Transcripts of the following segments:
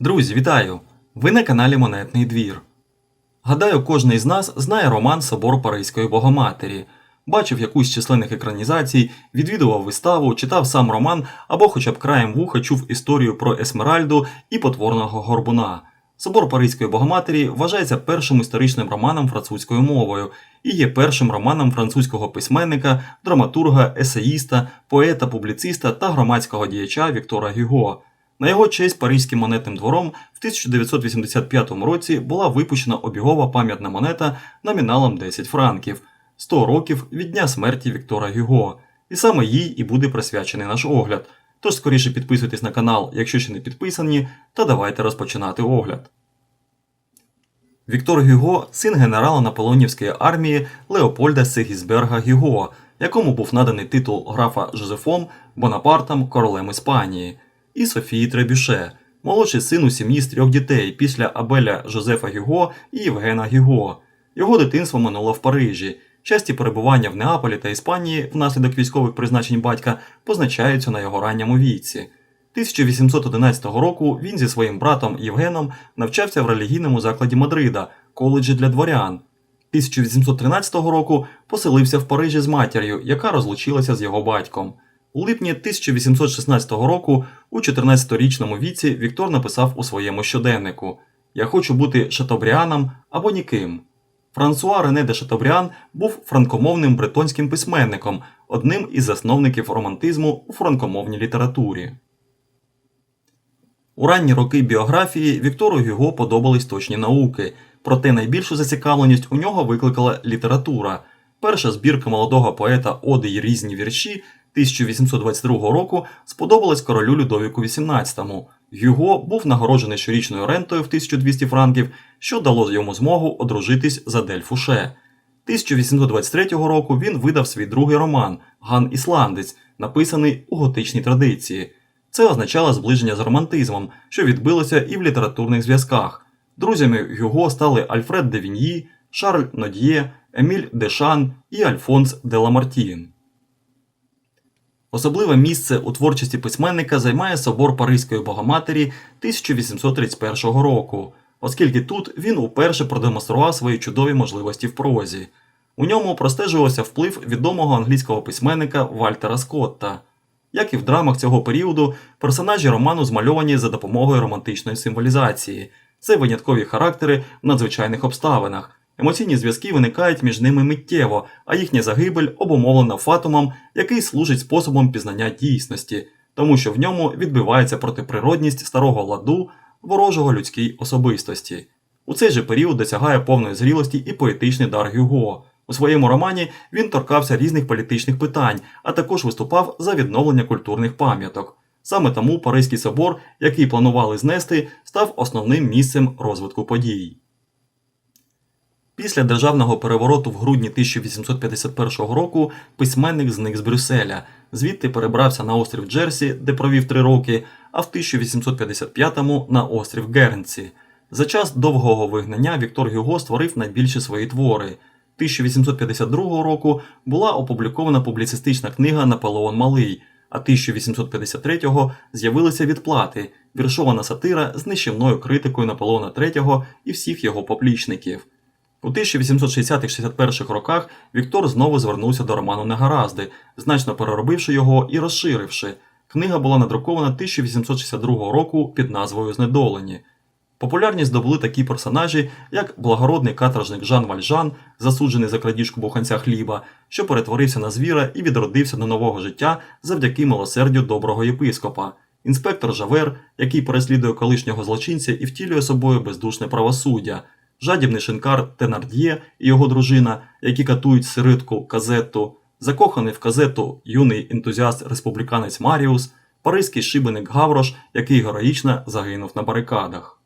Друзі, вітаю! Ви на каналі Монетний двір. Гадаю, кожен із нас знає роман Собор Паризької Богоматері, бачив якусь численних екранізацій, відвідував виставу, читав сам роман або хоча б краєм вуха чув історію про Есмеральду і потворного горбуна. Собор Паризької Богоматері вважається першим історичним романом французькою мовою і є першим романом французького письменника, драматурга, есеїста, поета, публіциста та громадського діяча Віктора Гюго. На його честь Паризьким монетним двором в 1985 році була випущена обігова пам'ятна монета номіналом 10 франків 100 років від дня смерті Віктора Гюго. І саме їй і буде присвячений наш огляд. Тож скоріше підписуйтесь на канал, якщо ще не підписані, та давайте розпочинати огляд. Віктор Гюго син генерала Наполеонівської армії Леопольда Сигізберга Гюго, якому був наданий титул графа Жозефом Бонапартом королем Іспанії, і Софії Требюше, молодший син у сім'ї з трьох дітей після Абеля Жозефа Гюго і Євгена Гюго. Його дитинство минуло в Парижі. Часті перебування в Неаполі та Іспанії внаслідок військових призначень батька позначаються на його ранньому віці. 1811 року він зі своїм братом Євгеном навчався в релігійному закладі Мадрида, коледжі для дворян. 1813 року поселився в Парижі з матір'ю, яка розлучилася з його батьком. У липні 1816 року, у 14-річному віці, Віктор написав у своєму щоденнику: Я хочу бути шатобріаном або ніким. Франсуа Рене де Шатобріан був франкомовним бретонським письменником, одним із засновників романтизму у франкомовній літературі. У ранні роки біографії Віктору Гюго подобались точні науки, проте найбільшу зацікавленість у нього викликала література. Перша збірка молодого поета Оди й різні вірші 1822 року сподобалась королю Людовіку XVIII. Гюго був нагороджений щорічною рентою в 1200 франків, що дало йому змогу одружитись за Дель Фуше. 1823 року він видав свій другий роман Ган Ісландець, написаний у готичній традиції. Це означало зближення з романтизмом, що відбилося і в літературних зв'язках. Друзями Гюго стали Альфред де Віньї, Шарль Нодьє, Еміль Дешан і Альфонс де Ламартін. Особливе місце у творчості письменника займає собор Паризької Богоматері 1831 року, оскільки тут він уперше продемонстрував свої чудові можливості в прозі. У ньому простежувався вплив відомого англійського письменника Вальтера Скотта. Як і в драмах цього періоду, персонажі роману змальовані за допомогою романтичної символізації. Це виняткові характери в надзвичайних обставинах. Емоційні зв'язки виникають між ними миттєво, а їхня загибель обумовлена фатумом, який служить способом пізнання дійсності, тому що в ньому відбивається протиприродність старого ладу ворожого людській особистості. У цей же період досягає повної зрілості і поетичний дар Гюго. У своєму романі він торкався різних політичних питань, а також виступав за відновлення культурних пам'яток. Саме тому Паризький собор, який планували знести, став основним місцем розвитку подій. Після державного перевороту в грудні 1851 року письменник зник з Брюсселя, звідти перебрався на острів Джерсі, де провів три роки, а в 1855-му на острів Гернсі. За час довгого вигнання Віктор Гюго створив найбільші свої твори. 1852 року була опублікована публіцистична книга Наполеон Малий, а 1853-го з'явилися відплати, віршована сатира з нищівною критикою Наполеона III і всіх його поплічників. У 1860-61 роках Віктор знову звернувся до роману Негаразди, значно переробивши його і розширивши. Книга була надрукована 1862 року під назвою Знедолені. Популярність здобули такі персонажі, як благородний каторжник Жан Вальжан, засуджений за крадіжку буханця хліба, що перетворився на звіра і відродився до нового життя завдяки милосердю доброго єпископа, інспектор Жавер, який переслідує колишнього злочинця і втілює собою бездушне правосуддя, жадібний шинкар Тенард'є і його дружина, які катують сиритку казетту, закоханий в казету юний ентузіаст республіканець Маріус, паризький шибеник Гаврош, який героїчно загинув на барикадах.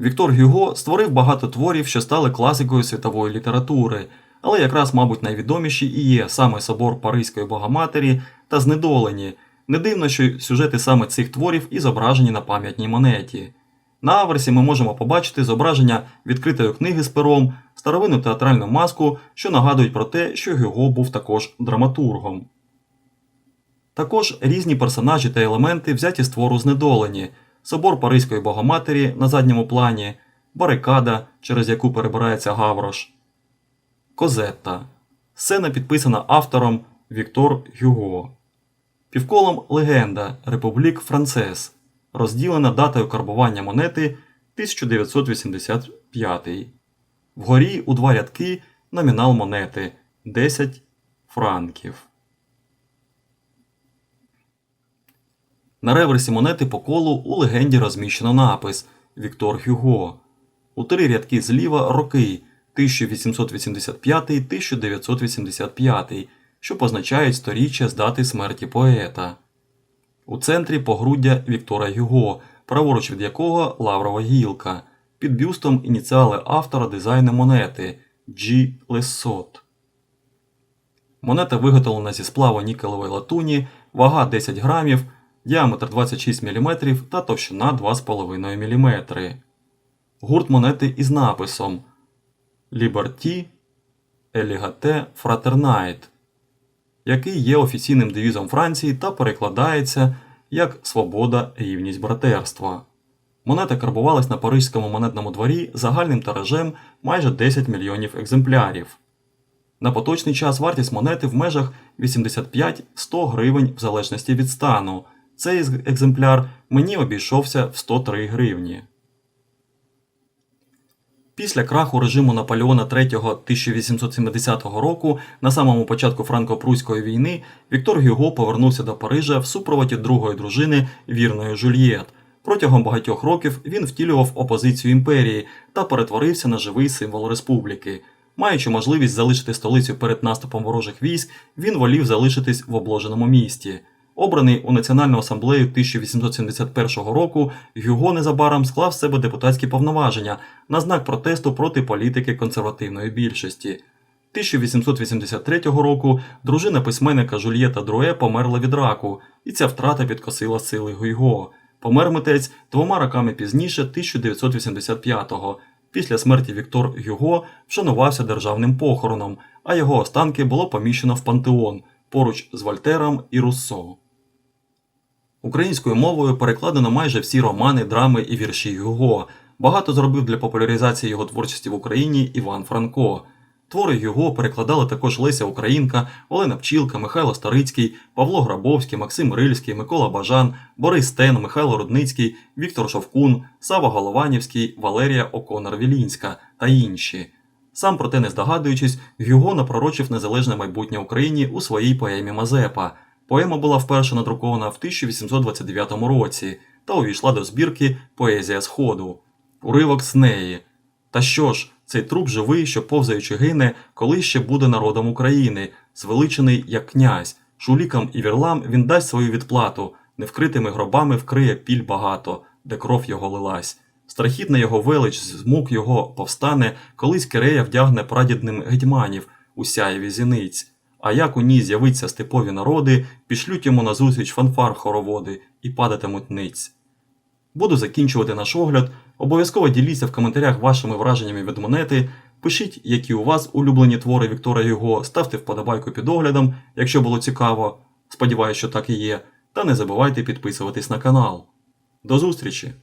Віктор Гюго створив багато творів, що стали класикою світової літератури, але якраз, мабуть, найвідоміші і є саме собор Паризької Богоматері та Знедолені. Не дивно, що сюжети саме цих творів і зображені на пам'ятній монеті. На аверсі ми можемо побачити зображення відкритої книги з пером, старовинну театральну маску, що нагадують про те, що Гюго був також драматургом. Також різні персонажі та елементи взяті з твору знедолені. собор Паризької Богоматері на задньому плані, барикада, через яку перебирається Гаврош, Козетта. Сцена підписана автором Віктор Гюго. Півколом легенда Републік Францес, розділена датою карбування монети 1985. Вгорі у два рядки номінал монети 10 франків. На реверсі монети по колу у легенді розміщено напис Віктор Гюго. У три рядки зліва роки 1885-1985, що позначають сторіччя з дати смерті поета. У центрі погруддя Віктора Гюго, праворуч від якого лаврова гілка, під бюстом ініціали автора дизайну монети G. Лесот. Монета виготовлена зі сплаву нікелевої латуні, вага 10 грамів, діаметр 26 мм та товщина 2,5 мм. Гурт монети із написом Liberty Eligate Fraternite, який є офіційним девізом Франції та перекладається як Свобода, рівність, братерства. Монета карбувалась на Паризькому монетному дворі загальним тиражем майже 10 мільйонів екземплярів. На поточний час вартість монети в межах 85-100 гривень в залежності від стану. Цей екземпляр мені обійшовся в 103 гривні. Після краху режиму Наполеона III 1870 року, на самому початку франко-пруської війни, Віктор Гюго повернувся до Парижа в супроводі другої дружини вірної Жульєт. Протягом багатьох років він втілював опозицію імперії та перетворився на живий символ республіки. Маючи можливість залишити столицю перед наступом ворожих військ, він волів залишитись в обложеному місті. Обраний у Національну асамблею 1871 року, Гюго незабаром склав з себе депутатські повноваження на знак протесту проти політики консервативної більшості. 1883 року дружина письменника Жульєта Друе померла від раку, і ця втрата підкосила сили Гюйго. Помер митець двома роками пізніше, 1985-го. Після смерті Віктор Гюго вшанувався державним похороном, а його останки було поміщено в пантеон поруч з Вольтером і Руссо. Українською мовою перекладено майже всі романи, драми і вірші Гюго. Багато зробив для популяризації його творчості в Україні Іван Франко. Твори Гюго перекладали також Леся Українка, Олена Пчілка, Михайло Старицький, Павло Грабовський, Максим Рильський, Микола Бажан, Борис Стен, Михайло Рудницький, Віктор Шовкун, Сава Голованівський, Валерія Оконор-Вілінська та інші. Сам проте не здогадуючись, Гюго напророчив незалежне майбутнє Україні у своїй поемі Мазепа. Поема була вперше надрукована в 1829 році та увійшла до збірки Поезія Сходу. Уривок з неї. Та що ж, цей труп живий, що повзаючи гине, коли ще буде народом України, звеличений як князь. Шулікам і вірлам він дасть свою відплату, невкритими гробами вкриє піль багато, де кров його лилась. Страхітна його велич, з його повстане, колись Кирея вдягне прадідним гетьманів у сяєві зіниць. А як у ній з'явиться степові народи, пішлють йому назустріч фанфар хороводи і падатимуть ниць. Буду закінчувати наш огляд. Обов'язково діліться в коментарях вашими враженнями від монети. Пишіть, які у вас улюблені твори Віктора Юго, ставте вподобайку під оглядом, якщо було цікаво. Сподіваюсь, що так і є. Та не забувайте підписуватись на канал. До зустрічі!